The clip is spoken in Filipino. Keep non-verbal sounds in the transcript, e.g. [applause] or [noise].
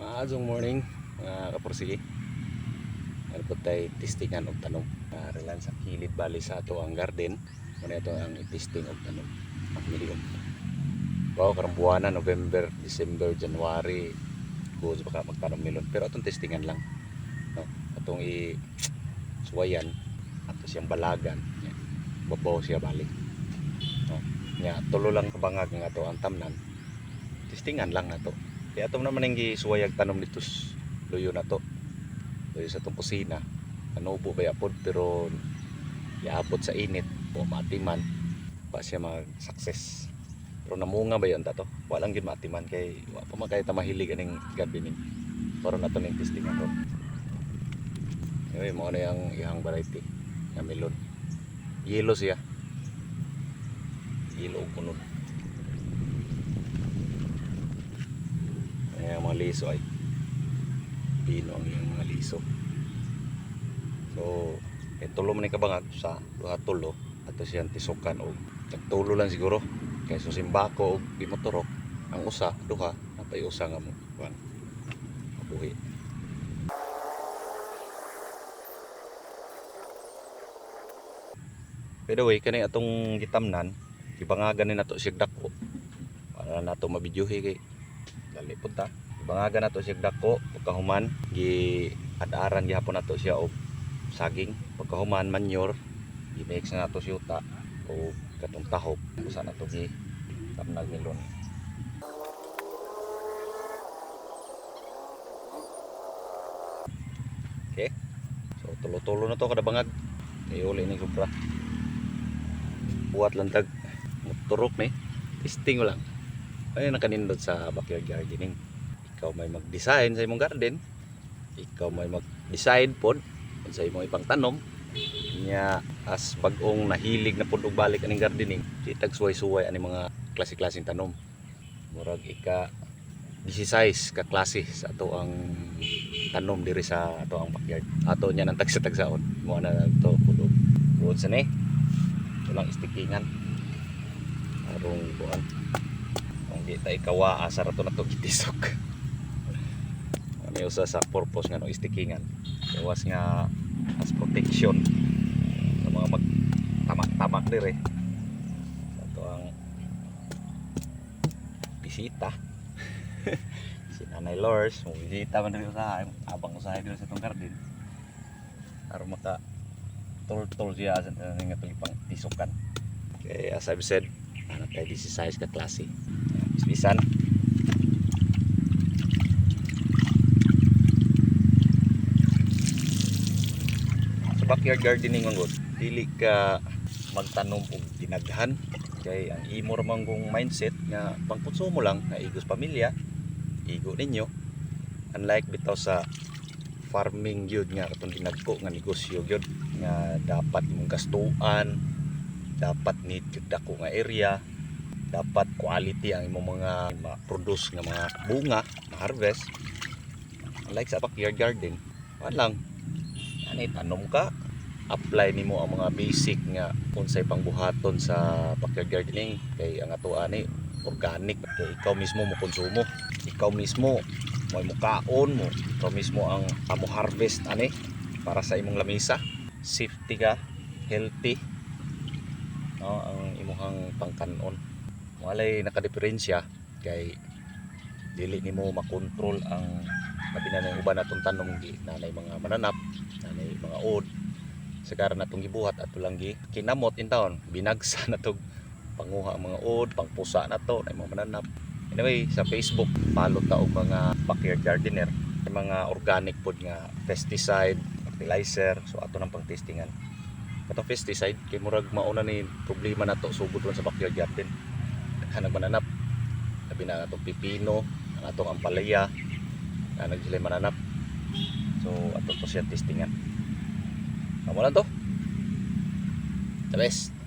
Maadong morning mga kaporsige. Ano po tayo testingan og tanom. Narilan sa kilid bali sa ato ang garden. Muna ito ang testing og tanom. Ang milyon. Wow, karang November, December, January. Gusto baka magtanom milon. Pero atong testingan lang. No? Atong i suwayan. Ato siyang balagan. Yan. Babaw siya balik. No? Nya, tulo lang kabangag nga ato ang tamnan. Testingan lang na to. Kaya ito naman yung gisuwayag tanom dito s- luyo na to. Luyo sa itong kusina. Ano po ba yapod pero yaapod sa init o matiman pa siya mag-success. Pero namunga ba yun tato? Walang gid matiman kay wa pa man kay ta mahilig aning gardening. Pero na to ning testing ako. Yoy mo na yung ihang variety nga melon. Yellow siya. Yellow ug Ayan mga liso ay pino ang iyang mga liso. So, eh, tulo man ni kabangag sa duha tulo ato siyang tisukan og nagtulo lang siguro kay susimbako og di motorok ang usa duha napay usa nga mo kuan mabuhi By the way, kani atong gitamnan, ibangagan ni nato siya dako. Para nato mabidyohi kay dali punta. Ibangagan nato siya dako pagkahuman gi adaran gihapon nato siya og saging pagkahuman manure gi-mix na nato siya uta o katong tahop usa nato gi tamnag milon. Okay. So tulo-tulo na to kada bangag. Kay uli ni sobra. Buhat lang tag turok ni. Testing lang. Ay nakanindot sa backyard gardening. Ikaw may mag-design sa imong garden. Ikaw may mag-decide pod sa imong ipang tanom. Nya as bagong nahilig na pod og balik aning gardening, di tag suway-suway ani mga klase-klaseng tanom. Murag ika 16 ka klase sa ato ang tanom diri sa ato ang backyard. Ato nya nang tagsa-tagsaon. Mo na to pulo. Buot sa ni. Walang istikingan. Arong buwan. Di tayo kawa asa rato na to gitisok. May [laughs] usa sa purpose nga no istikingan. Gawas nga as protection sa mga mag tamak-tamak dire. Sa to ang bisita. [laughs] si Nanay Lors, mo bisita man dito sa abang usahay dito sa itong garden. Aron maka tol-tol siya sa nga tulipang tisukan. Okay, as I've said, ano tayo this is size ka klase. Bisan. Sa backyard gardening man gud, dili ka magtanom og dinaghan kay ang imo ra man mindset nga pangkonsumo lang nga igos pamilya, igo ninyo. Unlike bitaw sa farming gyud nga katong dinagko nga negosyo gyud nga dapat imong gastuan, dapat need dako nga area, dapat quality ang imong mga ma-produce nga mga bunga, ma-harvest. Unlike sa backyard garden, wala lang. Ani tanom ka, apply nimo ang mga basic nga unsay pangbuhaton sa backyard gardening. Kay ang ato ani organic. Kay ikaw mismo mo konsumo. Ikaw mismo mo mukaon mo. Ikaw mismo ang amo harvest ani para sa imong lamisa. Safety ka healthy no ang imuhang pangkanon walay nakadiferensya kay dili nimo makontrol ang labi na ng uban natong tanom gi nanay mga mananap nanay mga od. Sagara natong gibuhat ato lang gi kinamot in town. Binagsa [laughs] na tog panguha ang mga od pangpusa na to na mga mananap. Anyway sa Facebook follow ta og mga backyard gardener. Mga organic food nga pesticide fertilizer. So ato nang pang-testingan. Katong pesticide kay murag mauna ni problema na to sugod ron sa backyard garden hanag mananap labi na atong pipino ang atong ampalaya na nagsilay mananap so ato to siya testingan Kamu lang to. The best.